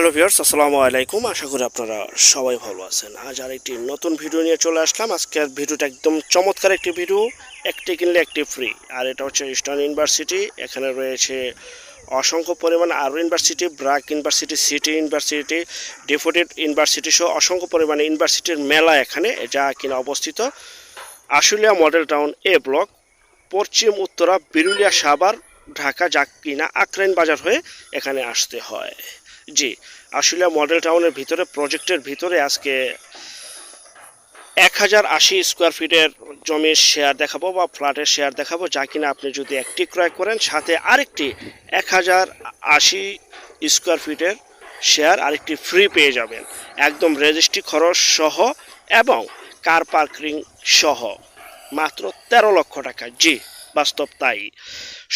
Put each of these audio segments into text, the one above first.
Hello viewers, আসসালামু আলাইকুম। আশা করি আপনারা সবাই ভালো আছেন। আজ আর একটি নতুন ভিডিও নিয়ে চলে আসলাম। আজকের ভিডিওটা একদম চমৎকার একটি ভিডিও, একটি কিনলে একটি ফ্রি আর এটা হচ্ছে ইস্টার্ন ইউনিভার্সিটি এখানে রয়েছে অসংখ্য পরিমাণ আরও university BRAC university city university deputed university সহ অসংখ্য পরিমাণে ইউনিভার্সিটির মেলা এখানে, যা কিনা অবস্থিত। Ashulia model town A block পশ্চিম, উত্তরা, বিরুলিয়া, সাভার, ঢাকা, যা কিনা আক্রাইন বাজার হয়ে এখানে আসতে হয়। জি আসলে মডেল টাউনের ভিতরে, প্রজেক্টের ভিতরে আজকে এক হাজার আশি স্কোয়ার ফিটের জমির শেয়ার দেখাবো বা ফ্ল্যাটের শেয়ার দেখাবো, যা কিনা আপনি যদি একটি ক্রয় করেন, সাথে আরেকটি এক হাজার আশি স্কোয়ার ফিটের শেয়ার আরেকটি ফ্রি পেয়ে যাবেন। একদম রেজিস্ট্রি খরচ সহ এবং কার পার্কিং সহ, মাত্র তেরো লক্ষ টাকা। জি। বাস্তব তাই।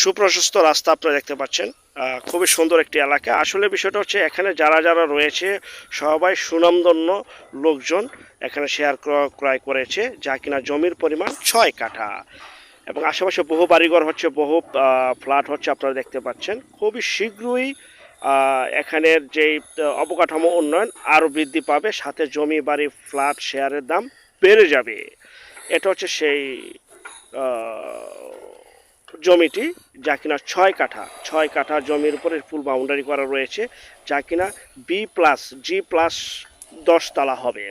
সুপ্রশস্ত রাস্তা আপনারা দেখতে পাচ্ছেন। খুবই সুন্দর একটি এলাকা। আসলে বিষয়টা হচ্ছে, এখানে যারা যারা রয়েছে, সবাই সুনামধন্য লোকজন এখানে শেয়ার ক্রয় করেছে, যা কিনা জমির পরিমাণ ছয় কাঠা। এবং আশেপাশে বহু বাড়িঘর হচ্ছে, বহু ফ্ল্যাট হচ্ছে আপনারা দেখতে পাচ্ছেন। খুবই শীঘ্রই এখানের যেই অবকাঠামো উন্নয়ন আরও বৃদ্ধি পাবে, সাথে জমি, বাড়ি ফ্ল্যাট শেয়ারের দাম বেড়ে যাবে। এটা হচ্ছে সেই জমিটি যা কিনা ছয় কাঠা। ছয় কাঠা জমির উপরে ফুল বাউন্ডারি করা রয়েছে যা কিনা বি প্লাস জি প্লাস দশতলা হবে।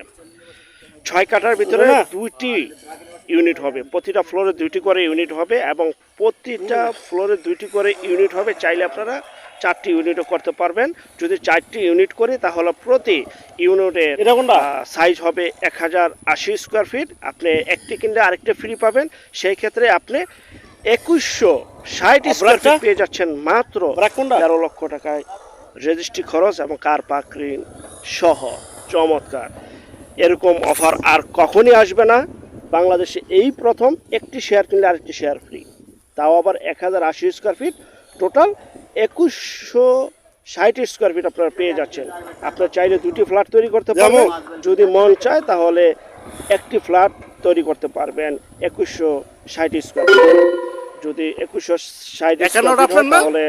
ছয় কাঠার ভিতরে দুইটি ইউনিট হবে। প্রতিটা ফ্লোরে দুইটি করে ইউনিট হবে এবং প্রতিটা ফ্লোরে দুইটি করে ইউনিট হবে। চাইলে আপনারা চারটি ইউনিটও করতে পারবেন। যদি চারটি ইউনিট করি তাহলে প্রতি ইউনিটের সাইজ হবে এক হাজার আশি স্কোয়ার ফিট আপনি একটি কিনলে আরেকটি ফ্রি পাবেন। সেই ক্ষেত্রে আপনি একুশশো ষাট স্কোয়ার ফিট পেয়ে যাচ্ছেন মাত্র? তেরো লক্ষ টাকায় রেজিস্ট্রি খরচ এবং কার পার্কিং সহ। চমৎকার। এরকম অফার আর কখনই আসবে না। বাংলাদেশে এই প্রথম একটি শেয়ার কিনলে আরেকটি শেয়ার ফ্রি তাও আবার এক হাজার আশি স্কোয়ার ফিট টোটাল একুশশো ষাট স্কোয়ার ফিট আপনারা পেয়ে যাচ্ছেন। আপনার চাইলে দুটি ফ্ল্যাট তৈরি করতে পারবেন। যদি মন চায় তাহলে একটি ফ্ল্যাট তৈরি করতে পারবেন। একুশশো ষাট স্কোয়ার ফিট যদি একুশশো ষাট? তাহলে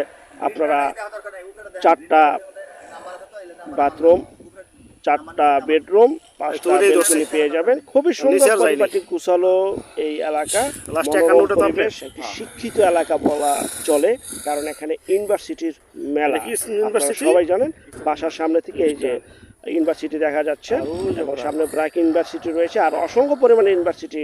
আপনারা চারটা বাথরুম চারটা বেডরুম পাঁচটা বেলকনি পেয়ে যাবেন খুবই সুন্দর পরিপাটি কুশালো এই এলাকা? পরিবেশ, একটি শিক্ষিত এলাকা বলা চলে কারণ এখানে ইউনিভার্সিটির মেলা ইউনিভার্সিটি? সবাই জানেন বাসার সামনে থেকে এই যে ইউনিভার্সিটি দেখা যাচ্ছে এবং সামনে ব্র্যাক ইউনিভার্সিটি রয়েছে আর অসংখ্য পরিমাণে ইউনিভার্সিটি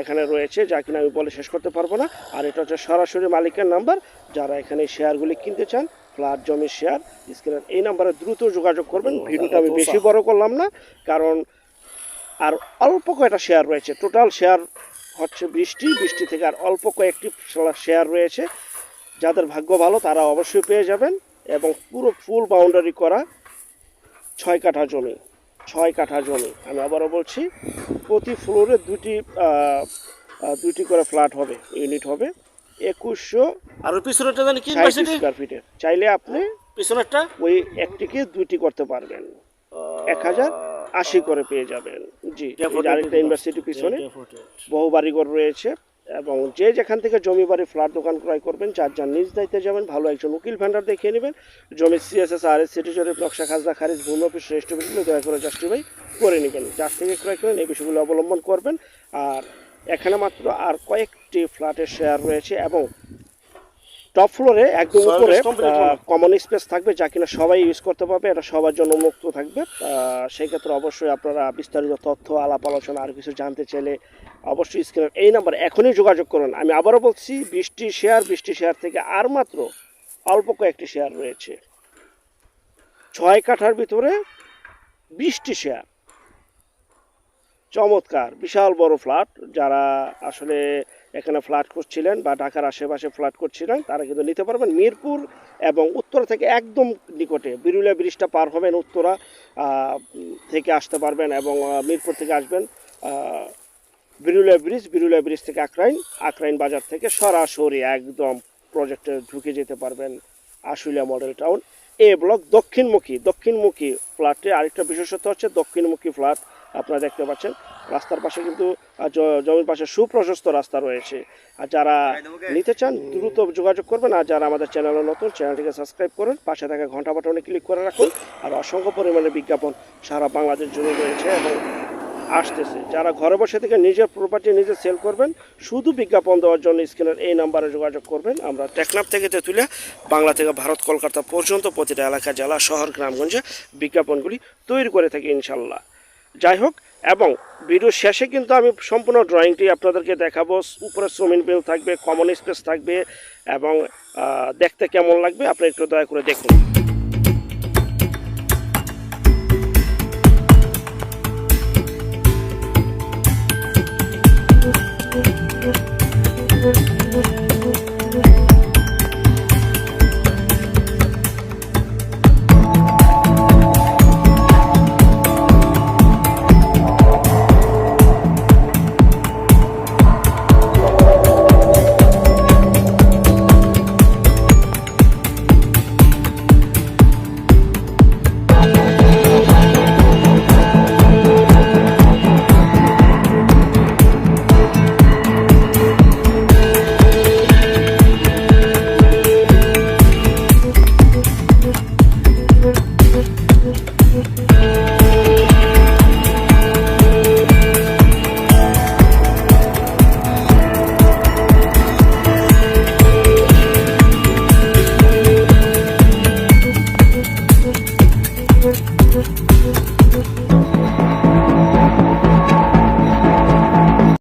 এখানে রয়েছে যা কিনা আমি বলে শেষ করতে পারব না। আর এটা হচ্ছে সরাসরি মালিকের নাম্বার। যারা এখানে শেয়ারগুলি কিনতে চান ফ্ল্যাট জমির শেয়ার স্ক্রিনের এই নাম্বারে দ্রুত যোগাযোগ করবেন। ভিডিওটা আমি বেশি বড় করলাম না কারণ আর অল্প কয়টা শেয়ার রয়েছে। টোটাল শেয়ার হচ্ছে বৃষ্টি বৃষ্টি থেকে আর অল্প কয়েকটি শেয়ার রয়েছে। যাদের ভাগ্য ভালো তারা অবশ্যই পেয়ে যাবেন। এবং পুরো ফুল বাউন্ডারি করা ছয় কাঠা জমি ছয় কাঠা জমি। আমি আবারও বলছি প্রতি ফ্লোরে দুটি দুটি করে ফ্ল্যাট হবে ইউনিট হবে। একুশশো আর পিছনেরটা জানি কি স্কোয়ার ফিটের চাইলে আপনি পিছনেরটা? ওই একটিকে দুটি করতে পারবেন। এক হাজার আশি করে পেয়ে যাবেন। জি আরেকটা ইউনিভার্সিটি পিছনে বহু বাড়িঘর রয়েছে। এবং যে যেখান থেকে জমি বাড়ি, ফ্ল্যাট দোকান ক্রয় করবেন, যার যার নিজ দায়িত্বে যাবেন, ভালো একজন উকিল ভেন্ডার দেখিয়ে নেবেন। জমি সিএসএস আর এস সিটি জরিপ, নকশা, খাজনা, খারিজ ভূমি অফিস রেজিস্ট্রি অফিসগুলো দয়া করে জাস্টিফাই করে নেবেন। যার থেকে ক্রয় করেন, এই বিষয়গুলো অবলম্বন করবেন। আর এখানে মাত্র আর কয়েকটি ফ্ল্যাটের শেয়ার রয়েছে এবং টপ ফ্লোরে একদম উপরে কমন স্পেস থাকবে যা কিনা সবাই ইউজ করতে পারবে এটা সবার জন্য মুক্ত থাকবে। সেই ক্ষেত্রে অবশ্যই আপনারা বিস্তারিত তথ্য আলাপ আলোচনা আর কিছু জানতে চাইলে অবশ্যই স্ক্রিনের এই নাম্বার এখনই যোগাযোগ করুন। আমি আবারও বলছি বৃষ্টি শেয়ার বৃষ্টি শেয়ার থেকে আর মাত্র অল্প কয়েকটি শেয়ার রয়েছে। ছয় কাঠার ভিতরে বিশটি শেয়ার চমৎকার বিশাল বড় ফ্ল্যাট যারা আসলে এখানে ফ্ল্যাট করছিলেন বা ঢাকার আশেপাশে ফ্ল্যাট করছিলেন, তারা কিন্তু নিতে পারবেন মিরপুর এবং উত্তরা থেকে একদম নিকটে। বিরুলিয়া ব্রিজটা পার হবেন উত্তরা থেকে আসতে পারবেন এবং মিরপুর থেকে আসবেন বিরুলিয়া ব্রিজ বিরুলিয়া ব্রিজ থেকে আকরাইন আকরাইন বাজার থেকে সরাসরি একদম প্রজেক্টে ঢুকে যেতে পারবেন Ashulia model town. A block দক্ষিণমুখী দক্ষিণমুখী ফ্ল্যাটে আরেকটা বিশেষত্ব হচ্ছে দক্ষিণমুখী ফ্ল্যাট আপনারা দেখতে পাচ্ছেন। রাস্তার পাশে কিন্তু জমির পাশে সুপ্রশস্ত রাস্তা রয়েছে। আর যারা নিতে চান দ্রুত যোগাযোগ করবেন। আর যারা আমাদের চ্যানেলে নতুন চ্যানেলটিকে সাবস্ক্রাইব করুন। পাশে থাকা ঘণ্টা বাটনে ক্লিক করে রাখুন। আর অসংখ্য পরিমাণে বিজ্ঞাপন সারা বাংলাদেশ জুড়ে রয়েছে এবং আসতেছে। যারা ঘরে বসে থেকে নিজের প্রপার্টি নিজে সেল করবেন শুধু বিজ্ঞাপন দেওয়ার জন্য স্ক্রিনের এই নাম্বারে যোগাযোগ করবেন। আমরা টেকনাফ থেকে তেঁতুলিয়া বাংলা থেকে ভারত কলকাতা পর্যন্ত প্রতিটা এলাকা জেলা শহর গ্রামগঞ্জে বিজ্ঞাপনগুলি তৈরি করে থাকি ইনশাল্লাহ। যাই হোক, এবং ভিডিও শেষে কিন্তু আমি সম্পূর্ণ ড্রয়িংটি আপনাদেরকে দেখাবো। উপরে সুইমিং পুল থাকবে কমন স্পেস থাকবে, এবং দেখতে কেমন লাগবে, আপনি একটু দয়া করে দেখুন।